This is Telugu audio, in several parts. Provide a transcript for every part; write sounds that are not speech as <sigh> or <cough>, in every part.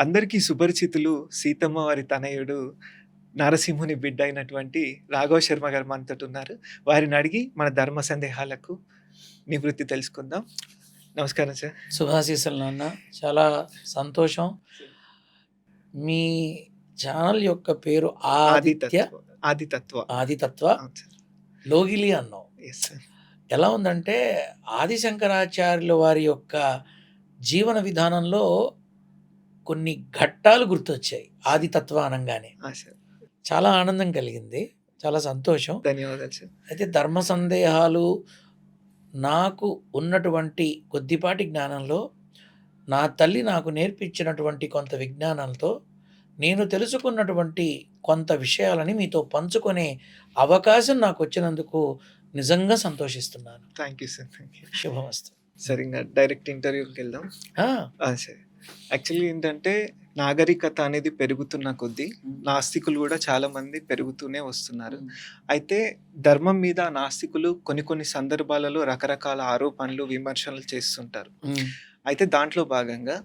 అందరికీ సుపరిచితులు సీతమ్మ వారి తనయుడు నరసింహుని బిడ్డ అయినటువంటి రాఘవ శర్మ గారు మనతో ఉన్నారు. వారిని అడిగి మన ధర్మ సందేహాలకు నివృత్తి తెలుసుకుందాం. నమస్కారం సార్. శుభాశీస్సులు నాన్న. చాలా సంతోషం. మీ ఛానల్ యొక్క పేరు ఆదిత్య ఆదితత్వ. ఆదితత్వ. లోగిలి అన్నాం ఎలా ఉందంటే ఆది శంకరాచార్యుల వారి యొక్క జీవన విధానంలో కొన్ని ఘట్టాలు గుర్తొచ్చాయి ఆదితత్వ అనగానే ఆ సార్. చాలా ఆనందం కలిగింది. చాలా సంతోషం. ధన్యవాదాలు సార్. అయితే ధర్మ సందేహాలు నాకు ఉన్నటువంటి కొద్దిపాటి జ్ఞానంలో నా తల్లి నాకు నేర్పించినటువంటి కొంత విజ్ఞానంతో నేను తెలుసుకున్నటువంటి కొంత విషయాలని మీతో పంచుకునే అవకాశం నాకు వచ్చినందుకు నిజంగా సంతోషిస్తున్నాను. Thank you sir. Thank you Subhamastu. Sir ఇంకా డైరెక్ట్ ఇంటర్వ్యూకి వెళ్దాం. సరే. యాక్చువల్లీ ఏంటంటే నాగరికత అనేది పెరుగుతున్న కొద్దీ నాస్తికులు కూడా చాలా మంది పెరుగుతూనే వస్తున్నారు. అయితే ధర్మం మీద నాస్తికులు కొన్ని కొన్ని సందర్భాలలో రకరకాల ఆరోపణలు విమర్శలు చేస్తుంటారు. ఉమ్, అయితే దాంట్లో భాగంగా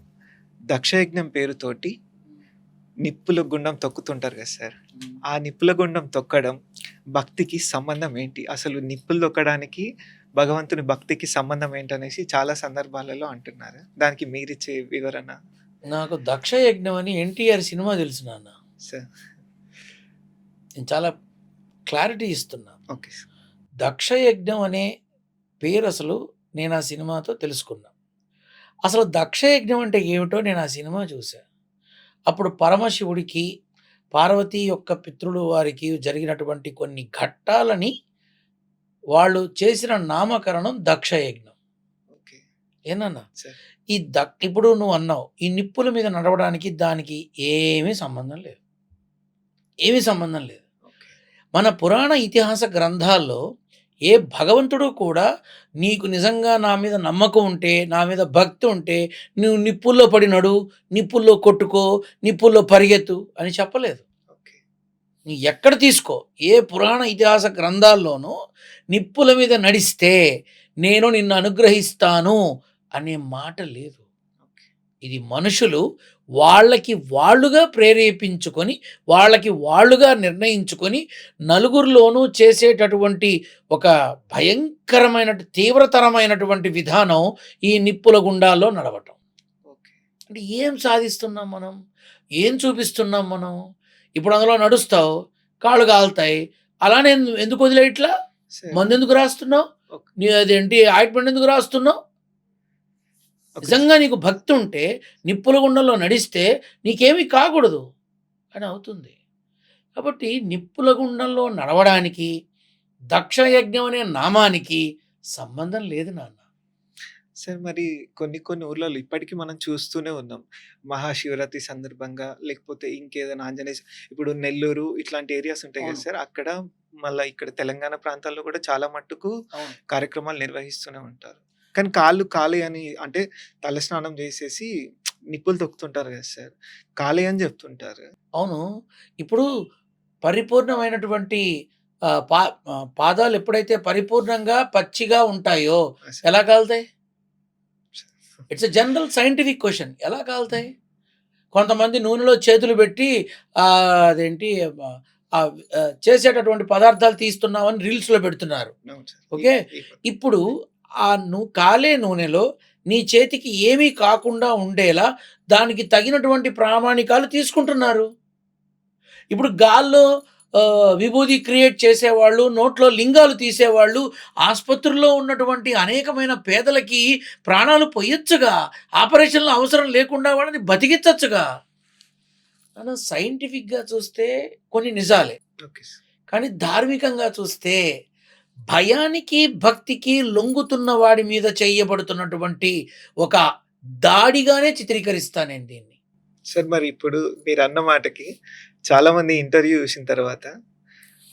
దక్షయజ్ఞం పేరుతోటి నిప్పుల గుండం తొక్కుతుంటారు కదా సార్. ఆ నిప్పుల గుండం తొక్కడం భక్తికి సంబంధం ఏంటి? అసలు నిప్పులు తొక్కడానికి భగవంతుని భక్తికి సంబంధం ఏంటనేసి చాలా సందర్భాలలో అంటున్నారు. దానికి మీరిచ్చే వివరణ? నాకు దక్ష యజ్ఞం అని ఎన్టీఆర్ సినిమా తెలుసు నాన్న. సార్. నేను చాలా క్లారిటీ ఇస్తున్నా. ఓకే దక్ష యజ్ఞం అనే పేరు అసలు నేను ఆ సినిమాతో తెలుసుకున్నా. అసలు దక్ష యజ్ఞం అంటే ఏమిటో నేను ఆ సినిమా చూసా అప్పుడు పరమశివుడికి పార్వతీ యొక్క పితృడు వారికి జరిగినటువంటి కొన్ని ఘట్టాలని వాళ్ళు చేసిన నామకరణం దక్ష యజ్ఞం ఓకే. ఏనన్నా? ఈ దక్ ఇప్పుడు నువ్వు అన్నావు ఈ నిప్పుల మీద నడవడానికి దానికి ఏమీ సంబంధం లేదు. ఏమీ సంబంధం లేదు. మన పురాణ ఇతిహాస గ్రంథాల్లో ఏ భగవంతుడు కూడా నీకు నిజంగా నా మీద నమ్మకం ఉంటే నా మీద భక్తి ఉంటే నువ్వు నిప్పుల్లో పడి నడు నిప్పుల్లో కొట్టుకో నిప్పుల్లో పరిగెత్తు అని చెప్పలేదు. నీ ఎక్కడ తీసుకో ఏ పురాణ ఇతిహాస గ్రంథాల్లోనూ నిప్పుల మీద నడిస్తే నేను నిన్ను అనుగ్రహిస్తాను అనే మాట లేదు. ఇది మనుషులు వాళ్ళకి వాళ్ళుగా ప్రేరేపించుకొని వాళ్ళకి వాళ్ళుగా నిర్ణయించుకొని నలుగురిలోనూ చేసేటటువంటి ఒక భయంకరమైన తీవ్రతరమైనటువంటి విధానం ఈ నిప్పుల గుండాల్లో నడవటం. ఓకే. అంటే ఏం సాధిస్తున్నాం మనం? ఏం చూపిస్తున్నాం మనం? ఇప్పుడు అందులో నడుస్తావు కాళ్ళు కాలుతాయి అలానే ఎందు- ఎందుకు వదిలేయట్లా? సార్ మందు ఎందుకు రాస్తున్నావు. నీ అదేంటి ఆయింట్మెంట్ ఎందుకు రాస్తున్నావు? నిజంగా నీకు భక్తి ఉంటే నిప్పుల గుండంలో నడిస్తే నీకేమీ కాకూడదు అని అవుతుంది. కాబట్టి నిప్పుల గుండంలో నడవడానికి దక్ష యజ్ఞం అనే నామానికి సంబంధం లేదు నాన్న. సార్ మరి కొన్ని కొన్ని ఊర్లలో ఇప్పటికీ మనం చూస్తూనే ఉన్నాం. మహాశివరాత్రి సందర్భంగా లేకపోతే ఇంకేదైనా ఆంజనేయ ఇప్పుడు నెల్లూరు ఇట్లాంటి ఏరియాస్ ఉంటాయి కదా. సార్ అక్కడ మళ్ళీ ఇక్కడ తెలంగాణ ప్రాంతాల్లో కూడా చాలా మట్టుకు కార్యక్రమాలు నిర్వహిస్తూనే ఉంటారు. కానీ కాళ్ళు కాలే అని అంటే తలస్నానం చేసేసి నిప్పులు తొక్కుతుంటారు కదా సార్. కాలే అని చెప్తుంటారు. అవును. ఇప్పుడు పరిపూర్ణమైనటువంటి పా పాదాలు ఎప్పుడైతే పరిపూర్ణంగా పచ్చిగా ఉంటాయో ఎలా కాలుతాయి? It's a general scientific question ఎలా కాలుతాయి? కొంతమంది నూనెలో చేతులు పెట్టి ఆ, అదేంటి చేసేటటువంటి పదార్థాలు తీస్తున్నామని రీల్స్లో పెడుతున్నారు. ఓకే. ఇప్పుడు ఆ ను కాలే నూనెలో నీ చేతికి ఏమీ కాకుండా ఉండేలా దానికి తగినటువంటి ప్రామాణికాలు తీసుకుంటున్నారు ఇప్పుడు గాల్లో విభూది క్రియేట్ చేసేవాళ్ళు నోట్లో లింగాలు తీసేవాళ్ళు ఆసుపత్రుల్లో ఉన్నటువంటి అనేకమైన పేదలకి ప్రాణాలు పొయ్యొచ్చుగా ఆపరేషన్లు అవసరం లేకుండా వాళ్ళని బతికించచ్చుగా మనం సైంటిఫిక్గా చూస్తే కొన్ని నిజాలే. కానీ ధార్మికంగా చూస్తే భయానికి భక్తికి లొంగుతున్న వాడి మీద చేయబడుతున్నటువంటి ఒక దాడిగానే చిత్రీకరిస్తా నేను దీన్ని. సార్ మరి ఇప్పుడు మీరు అన్న మాటకి చాలా మంది ఇంటర్వ్యూ చూసిన తర్వాత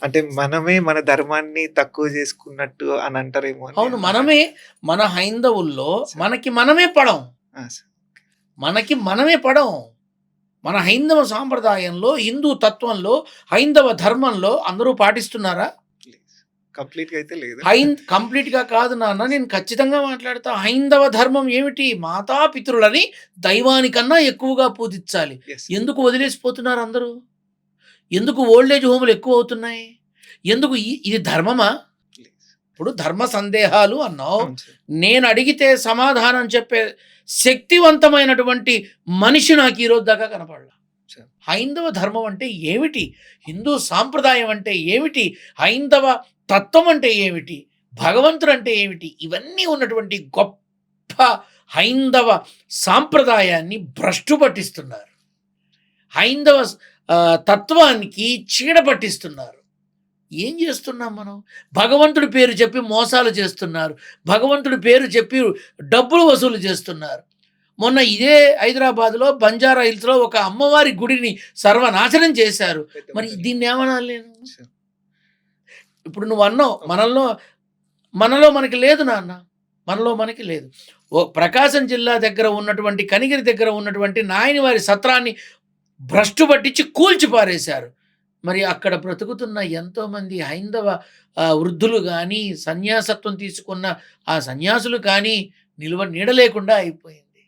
అంటే మనమే మన ధర్మాన్ని తక్కువ చేసుకున్నట్టు అని అంటారేమో అవును మనమే మన హైందవుల్లో మనకి మనమే పడం. మనకి మనమే పడం. మన హైందవ సాంప్రదాయంలో హిందూ తత్వంలో హైందవ ధర్మంలో అందరూ పాటిస్తున్నారా? కంప్లీట్గా అయితే లేదు. హైన్ కంప్లీట్గా కాదు నాన్న నేను ఖచ్చితంగా మాట్లాడతా. హైందవ ధర్మం ఏమిటి? మాతాపితరులని దైవానికన్నా ఎక్కువగా పూజించాలి. ఎందుకు వదిలేసిపోతున్నారు అందరూ? ఎందుకు ఓల్డేజ్ హోములు ఎక్కువ అవుతున్నాయి ఎందుకు ఇది ధర్మమా. ఇప్పుడు ధర్మ సందేహాలు అన్నావు. నేను అడిగితే సమాధానం చెప్పే శక్తివంతమైనటువంటి మనిషి నాకు ఈరోజు దాకా కనపడలా. హైందవ ధర్మం అంటే ఏమిటి? హిందూ సాంప్రదాయం అంటే ఏమిటి? హైందవ తత్వం అంటే ఏమిటి? భగవంతుడు అంటే ఏమిటి? ఇవన్నీ ఉన్నటువంటి గొప్ప హైందవ సాంప్రదాయాన్ని భ్రష్టు పట్టిస్తున్నారు. హైందవ తత్వానికి చీడ పట్టిస్తున్నారు. ఏం చేస్తున్నాం మనం? భగవంతుడి పేరు చెప్పి మోసాలు చేస్తున్నారు. భగవంతుడి పేరు చెప్పి డబ్బులు వసూలు చేస్తున్నారు. మొన్న ఇదే హైదరాబాద్లో బంజారా హిల్స్లో ఒక అమ్మవారి గుడిని సర్వనాశనం చేశారు. మరి. దీన్ని ఏమనాలి నేను. ఇప్పుడు నువ్వు అన్నావు మనలో మనలో మనకి లేదు నాన్న. మనలో మనకి లేదు. ఓ ప్రకాశం జిల్లా దగ్గర ఉన్నటువంటి కనిగిరి దగ్గర ఉన్నటువంటి నాయని వారి సత్రాన్ని భ్రష్టు పట్టించి కూల్చి పారేశారు మరి అక్కడ బ్రతుకుతున్న ఎంతోమంది హైందవ వృద్ధులు కానీ సన్యాసత్వం తీసుకున్న ఆ సన్యాసులు కానీ నిలువ నీడ లేకుండా అయిపోయింది.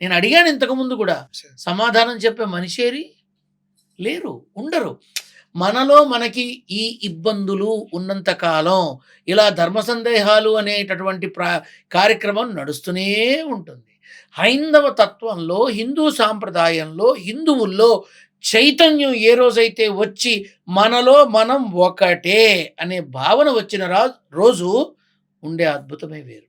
నేను అడిగాను ఇంతకుముందు కూడా. సమాధానం చెప్పే మనిషేరి లేరు ఉండరు. మనలో మనకి ఈ ఇబ్బందులు ఉన్నంత కాలం ఇలా ధర్మ సందేహాలు అనేటటువంటి ప్రా కార్యక్రమం నడుస్తూనే ఉంటుంది. హైందవ తత్వంలో హిందూ సాంప్రదాయంలో హిందువుల్లో చైతన్యం ఏ రోజైతే వచ్చి మనలో మనం ఒకటే అనే భావన వచ్చిన రోజు ఉండే అద్భుతమే వేరు.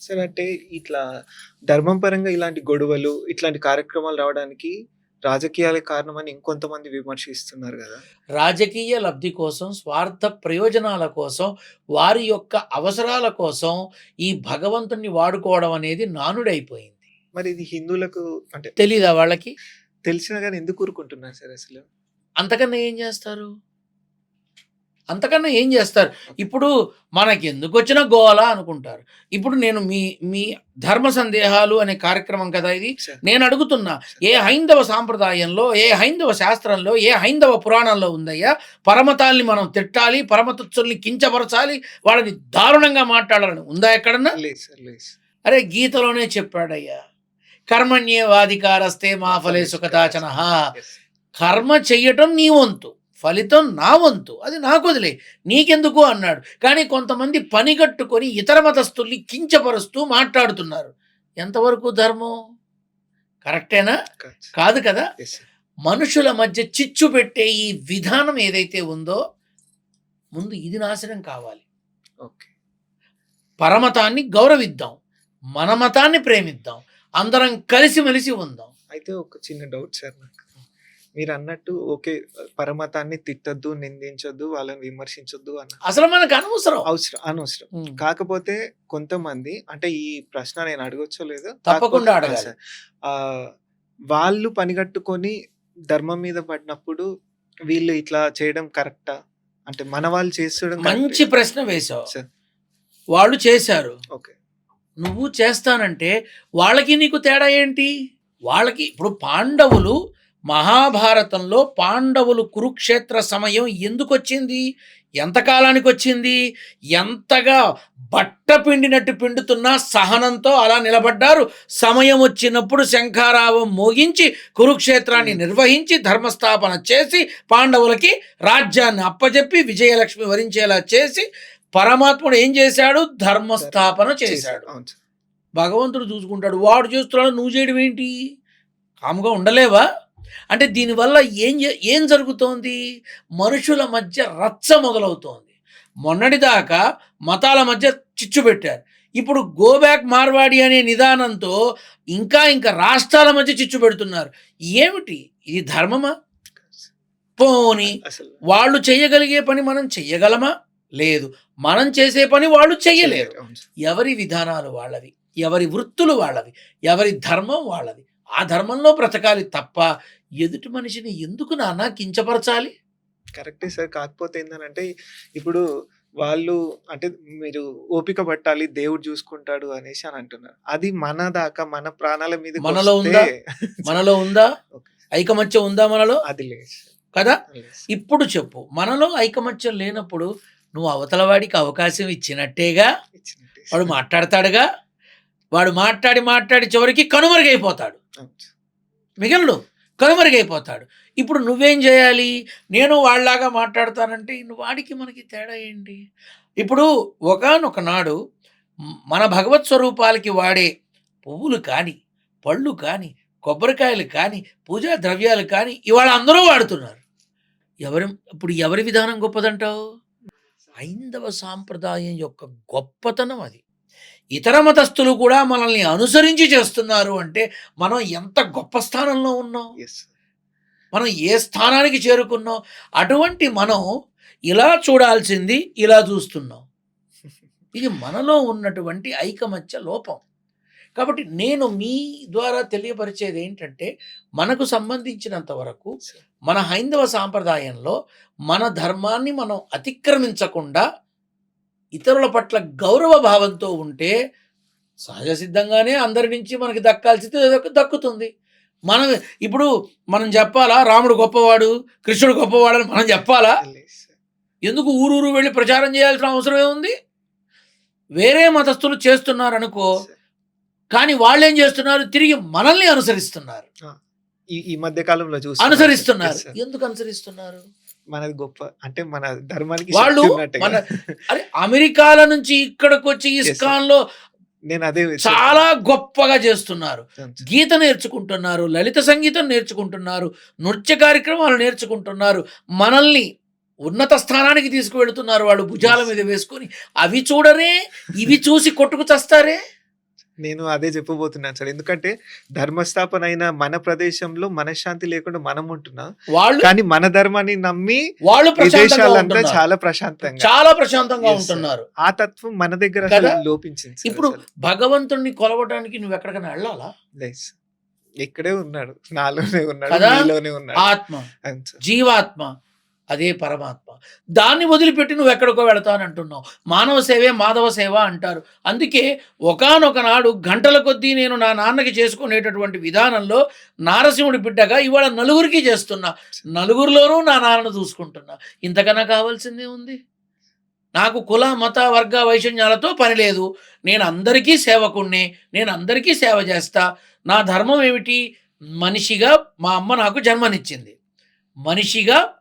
సార్ అంటే ఇట్లా ధర్మం పరంగా ఇలాంటి గొడవలు ఇట్లాంటి కార్యక్రమాలు రావడానికి రాజకీయాలే కారణమని ఇంకొంతమంది విమర్శిస్తున్నారు కదా. రాజకీయ లబ్ధి కోసం స్వార్థ ప్రయోజనాల కోసం వారి యొక్క అవసరాల కోసం ఈ భగవంతుణ్ణి వాడుకోవడం అనేది నానుడైపోయింది. మరి ఇది హిందువులకు అంటే తెలీదా వాళ్ళకి? తెలిసినా కానీ ఎందుకు ఊరుకుంటున్నారు సార్ అసలు? అంతకన్నా ఏం చేస్తారు? అంతకన్నా ఏం చేస్తారు? ఇప్పుడు మనకి ఎందుకు వచ్చిన గోల అనుకుంటారు. ఇప్పుడు నేను మీ మీ ధర్మ సందేహాలు అనే కార్యక్రమం కదా ఇది. నేను అడుగుతున్నా ఏ హైందవ సాంప్రదాయంలో ఏ హైందవ శాస్త్రంలో ఏ హైందవ పురాణంలో ఉందయ్యా? పరమతాల్ని మనం తిట్టాలి పరమతత్సుల్ని కించపరచాలి వాళ్ళని దారుణంగా మాట్లాడాలని ఉందా ఎక్కడన్నా? లేదు సార్ లేదు సార్. అరే గీతలోనే చెప్పాడయ్యా. కర్మణ్యేవాధికారస్తే మా ఫలే సుఖదాచన. Yes. కర్మ చెయ్యటం నీ వంతు ఫలితం నా వంతు అది నాకు వదిలే నీకెందుకు అన్నాడు. కానీ కొంతమంది పని కట్టుకొని ఇతర మతస్థుల్ని కించపరుస్తూ మాట్లాడుతున్నారు. ఎంతవరకు ధర్మం? కరెక్టేనా? కాదు. కాదు. మనుషుల మధ్య చిచ్చు పెట్టే ఈ విధానం ఏదైతే ఉందో ముందు ఇది నాశనం కావాలి. ఓకే. పరమతాన్ని గౌరవిద్దాం. మన మతాన్ని ప్రేమిద్దాం. అందరం కలిసిమెలిసి ఉందాం. అయితే ఒక చిన్న డౌట్ సార్ నాకు. మీరు అన్నట్టు ఓకే పరమతాన్ని తిట్టొద్దు నిందించొద్దు వాళ్ళని విమర్శించొద్దు అన్న అసలు మనకు అనవసరం. అవసరం అనవసరం. కాకపోతే కొంతమంది అంటే ఈ ప్రశ్న నేను అడగొచ్చో లేదో? తప్పకుండా అడగాలి. వాళ్ళు పనిగట్టుకొని ధర్మం మీద పడినప్పుడు వీళ్ళు ఇట్లా చేయడం కరెక్టా? అంటే మన వాళ్ళు చేస్తడం మంచి ప్రశ్న వేశావు. సార్. వాళ్ళు చేశారు. ఓకే. నువ్వు చేస్తానంటే వాళ్ళకి నీకు తేడా ఏంటి? వాళ్ళకి ఇప్పుడు పాండవులు మహాభారతంలో పాండవులు కురుక్షేత్ర సమయం ఎందుకు వచ్చింది ఎంతకాలానికి వచ్చింది? ఎంతగా బట్ట పిండినట్టు పిండుతున్నా సహనంతో అలా నిలబడ్డారు. సమయం వచ్చినప్పుడు శంఖారావం మోగించి కురుక్షేత్రాన్ని నిర్వహించి ధర్మస్థాపన చేసి పాండవులకి రాజ్యాన్ని అప్పజెప్పి విజయలక్ష్మి వరించేలా చేసి పరమాత్ముడు ఏం చేశాడు? ధర్మస్థాపన చేశాడు. భగవంతుడు చూసుకుంటాడు. వాడు చేస్తున్నాడు నువ్వు చేయడం ఏంటి? కాముగా ఉండలేవా? అంటే దీనివల్ల ఏం ఏం జరుగుతోంది? మనుషుల మధ్య రచ్చ మొదలవుతోంది. మొన్నటిదాకా మతాల మధ్య చిచ్చు పెట్టారు. ఇప్పుడు గోబ్యాక్ మార్వాడి అనే నిదానంతో ఇంకా ఇంకా రాష్ట్రాల మధ్య చిచ్చు పెడుతున్నారు. ఏమిటి? ఇది ధర్మమా? పోని వాళ్ళు చేయగలిగే పని మనం చెయ్యగలమా లేదు. మనం చేసే పని వాళ్ళు సార్. ఎవరి విధానాలు వాళ్ళవి ఎవరి వృత్తులు వాళ్ళవి ఎవరి ధర్మం వాళ్ళది. ఆ ధర్మంలో బ్రతకాలి తప్ప ఎదుటి మనిషిని ఎందుకు నాన్న కించపరచాలి? కరెక్టే సార్. కాకపోతే ఏంటంటే ఇప్పుడు వాళ్ళు అంటే మీరు ఓపిక పట్టాలి దేవుడు చూసుకుంటాడు అనేసి అని అంటున్నారు. అది మన దాకా మన ప్రాణాల మీద <laughs> మనలో ఉందా? మనలో ఉందా. ఐకమత్యం ఉందా మనలో? అది లేదు. కదా. ఇప్పుడు చెప్పు. మనలో ఐకమత్యం లేనప్పుడు నువ్వు అవతల వాడికి అవకాశం ఇచ్చినట్టేగా ఇచ్చినట్టే వాడు. మాట్లాడతాడుగా? వాడు మాట్లాడి మాట్లాడి చివరికి కనుమరుగైపోతాడు. మిగలడు. కనుమరుగైపోతాడు. ఇప్పుడు నువ్వేం చేయాలి? నేను వాళ్ళలాగా మాట్లాడతానంటే వాడికి మనకి తేడా ఏంటి? ఇప్పుడు ఒకనొక నాడు మన భగవత్ స్వరూపాలకి వాడే పువ్వులు కానీ పళ్ళు కానీ కొబ్బరికాయలు కానీ పూజా ద్రవ్యాలు కానీ ఇవాళ అందరూ వాడుతున్నారు. ఎవరి ఇప్పుడు ఎవరి విధానం గొప్పదంటావు? హైందవ సాంప్రదాయం యొక్క గొప్పతనం అది. ఇతర మతస్థులు కూడా మనల్ని అనుసరించి చేస్తున్నారు అంటే మనం ఎంత గొప్ప స్థానంలో ఉన్నాం. మనం ఏ స్థానానికి చేరుకున్నాం? అటువంటి మనం ఇలా చూడాల్సింది ఇలా చూస్తున్నాం. <laughs> ఇది మనలో ఉన్నటువంటి ఐకమత్య లోపం. కాబట్టి నేను మీ ద్వారా తెలియపరిచేది ఏంటంటే మనకు సంబంధించినంత వరకు. మన హైందవ సాంప్రదాయంలో మన ధర్మాన్ని మనం అతిక్రమించకుండా ఇతరుల పట్ల గౌరవ భావంతో ఉంటే సహజ సిద్ధంగానే అందరి నుంచి మనకి దక్కాల్సింది దక్కు- దక్కుతుంది మనం ఇప్పుడు మనం చెప్పాలా రాముడు గొప్పవాడు కృష్ణుడు గొప్పవాడు అని మనం చెప్పాలా. ఎందుకు ఊరూరు వెళ్ళి ప్రచారం చేయాల్సిన అవసరం ఏముంది వేరే మతస్థులు చేస్తున్నారు అనుకో సార్. కానీ వాళ్ళు ఏం చేస్తున్నారు? తిరిగి మనల్ని అనుసరిస్తున్నారు. ఈ మధ్య కాలంలో చూస్తున్నాం అనుసరిస్తున్నారు. ఎందుకు అనుసరిస్తున్నారు? మనది గొప్ప అంటే మన ధర్మానికి వాళ్ళు. మన అరే అమెరికాల నుంచి ఇక్కడికి వచ్చి ఇస్కాన్లో నేను అదే చాలా గొప్పగా చేస్తున్నారు. గీత నేర్చుకుంటున్నారు లలిత సంగీతం నేర్చుకుంటున్నారు నృత్య కార్యక్రమాలు నేర్చుకుంటున్నారు మనల్ని ఉన్నత స్థానానికి తీసుకువెళుతున్నారు వాళ్ళు భుజాల మీద వేసుకొని. అవి చూడరే ఇవి చూసి కొట్టుకు చస్తారే? నేను అదే చెప్పబోతున్నాను సార్ ఎందుకంటే ధర్మస్థాపన అయిన మన ప్రదేశంలో మనశ్శాంతి లేకుండా మనం ఉంటున్నాం వాళ్ళు కానీ మన ధర్మాన్ని నమ్మి వాళ్ళు విదేశాలంతా ఉంటున్నారు. చాలా ప్రశాంతంగా చాలా ప్రశాంతంగా. ఉంటున్నారు ఆ తత్వం మన దగ్గర? లోపించింది ఇప్పుడు. భగవంతుణ్ణి కొలవడానికి నువ్వు ఎక్కడికైనా వెళ్ళాలా లేదు. ఇక్కడే ఉన్నాడు నాలోనే ఉన్నాడు? నీలోనే ఉన్నాడు ఆత్మ. జీవాత్మ అదే పరమాత్మ. దాన్ని వదిలిపెట్టి నువ్వు ఎక్కడికో వెళతానంటున్నావు. మానవ సేవే మాధవ సేవ అంటారు. అందుకే ఒకనొకనాడు గంటల కొద్దీ నేను నా నాన్నకి చేసుకునేటటువంటి విధానంలో నారసింహుడి బిడ్డగా ఇవాళ నలుగురికి చేస్తున్నా. నలుగురిలోనూ నా నాన్నను చూసుకుంటున్నా. ఇంతకన్నా కావాల్సిందే ఉంది? నాకు కుల మత వర్గ వైషమ్యాలతో పని లేదు. నేను అందరికీ సేవకుణ్ణే. నేను అందరికీ సేవ చేస్తా. నా ధర్మం ఏమిటి? మనిషిగా మా అమ్మ నాకు జన్మనిచ్చింది. మనిషిగా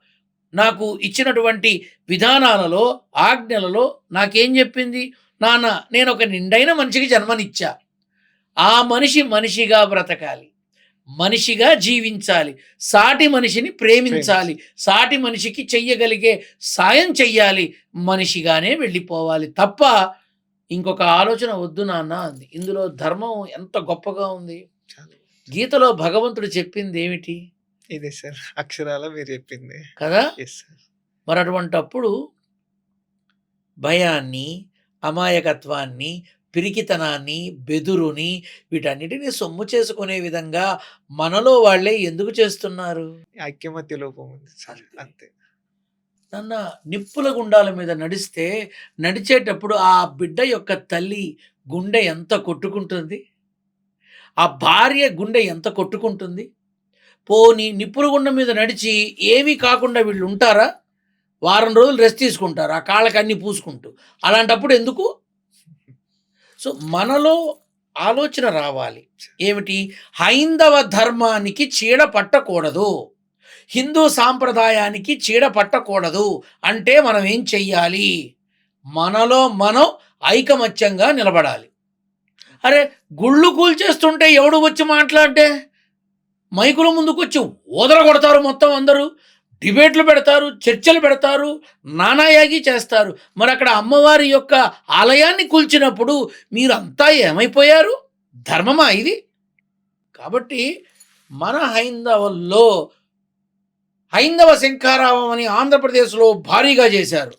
నాకు ఇచ్చినటువంటి విధానాలలో ఆజ్ఞలలో నాకేం చెప్పింది? నాన్న నేను ఒక నిండైన మనిషికి జన్మనిచ్చా. ఆ మనిషి మనిషిగా బ్రతకాలి. మనిషిగా జీవించాలి. సాటి మనిషిని ప్రేమించాలి. సాటి మనిషికి చెయ్యగలిగే సాయం చెయ్యాలి. మనిషిగానే వెళ్ళిపోవాలి తప్ప ఇంకొక ఆలోచన వద్దు నాన్న అంది. ఇందులో ధర్మం ఎంత గొప్పగా ఉంది. గీతలో భగవంతుడు చెప్పింది ఏమిటి? ఇదే సార్. అక్షరాల మీరు చెప్పింది. కదా? ఎస్ సార్ మరి అటువంటప్పుడు భయాన్ని అమాయకత్వాన్ని పిరికితనాన్ని బెదురుని వీటన్నిటిని సొమ్ము చేసుకునే విధంగా మనలో వాళ్ళే ఎందుకు చేస్తున్నారు? ఐక్యమత్య లోపం ఉంది సార్. అంతే. అంతే. నన్న నిప్పుల గుండాల మీద నడిస్తే నడిచేటప్పుడు ఆ బిడ్డ యొక్క తల్లి గుండె ఎంత కొట్టుకుంటుంది? ఆ భార్య గుండె ఎంత కొట్టుకుంటుంది? పోని నిప్పుల గుండం మీద నడిచి ఏమీ కాకుండా వీళ్ళు ఉంటారా? వారం రోజులు రెస్ట్ తీసుకుంటారు ఆ కాళ్ళకి అన్నీ పూసుకుంటూ. అలాంటప్పుడు ఎందుకు? సో మనలో ఆలోచన రావాలి. ఏమిటి? హైందవ ధర్మానికి చీడ పట్టకూడదు. హిందూ సాంప్రదాయానికి చీడ పట్టకూడదు. అంటే మనం ఏం చెయ్యాలి? మనలో మనం ఐకమత్యంగా నిలబడాలి. అరే గుళ్ళు కూల్చేస్తుంటే ఎవడు వచ్చి మాట్లాడితే మైకుల ముందుకు వచ్చి ఓదర కొడతారు మొత్తం అందరూ డిబేట్లు పెడతారు చర్చలు పెడతారు నానాయాగి చేస్తారు. మరి అక్కడ అమ్మవారి యొక్క ఆలయాన్ని కూల్చినప్పుడు మీరంతా ఏమైపోయారు? ధర్మమా ఇది? కాబట్టి మన హైందవుల్లో హైందవ శంఖారావం అని ఆంధ్రప్రదేశ్లో భారీగా చేశారు.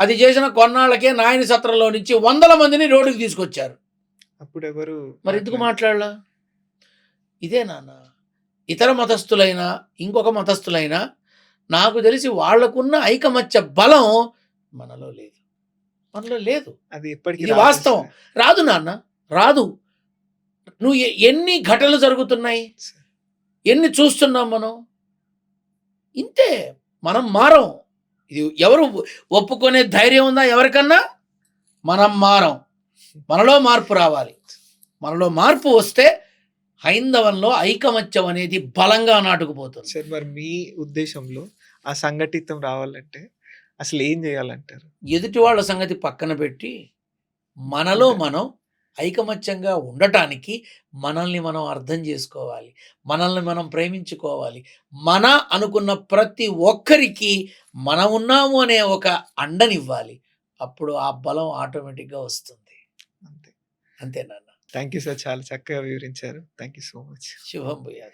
అది చేసిన కొన్నాళ్ళకే నాయని సత్రంలో నుంచి వందల మందిని రోడ్డుకి తీసుకొచ్చారు. అప్పుడు ఎవరు మరి ఎందుకు మాట్లాడలా? ఇదే నాన్న. ఇతర మతస్థులైనా ఇంకొక మతస్థులైనా నాకు తెలిసి వాళ్ళకున్న ఐకమత్య బలం మనలో లేదు. మనలో లేదు. అది రాదు వాస్తవం. రాదు నాన్న రాదు. నువ్వు ఎన్ని ఘటనలు జరుగుతున్నాయి? ఎన్ని చూస్తున్నాం మనం? ఇంతే. మనం మారం. ఇది ఎవరు ఒప్పుకునే ధైర్యం ఉందా ఎవరికన్నా? మనం మారం. మనలో మార్పు రావాలి. మనలో మార్పు వస్తే హైందవంలో ఐకమత్యం అనేది బలంగా నాటుకుపోతుంది. సార్ మరి మీ ఉద్దేశంలో ఆ సంఘటితం రావాలంటే అసలు ఏం చేయాలంటారు? ఎదుటి వాళ్ళ సంగతి పక్కన పెట్టి మనలో మనం ఐకమత్యంగా ఉండటానికి మనల్ని మనం అర్థం చేసుకోవాలి మనల్ని మనం ప్రేమించుకోవాలి. మన అనుకున్న ప్రతి ఒక్కరికి మనం ఉన్నాము అనే ఒక అండనివ్వాలి. అప్పుడు ఆ బలం ఆటోమేటిక్గా వస్తుంది. అంతే. అంతే నాన్న. Thank you sir. చాలా చక్కగా వివరించారు. Thank you so much. శుభం భూయాత్.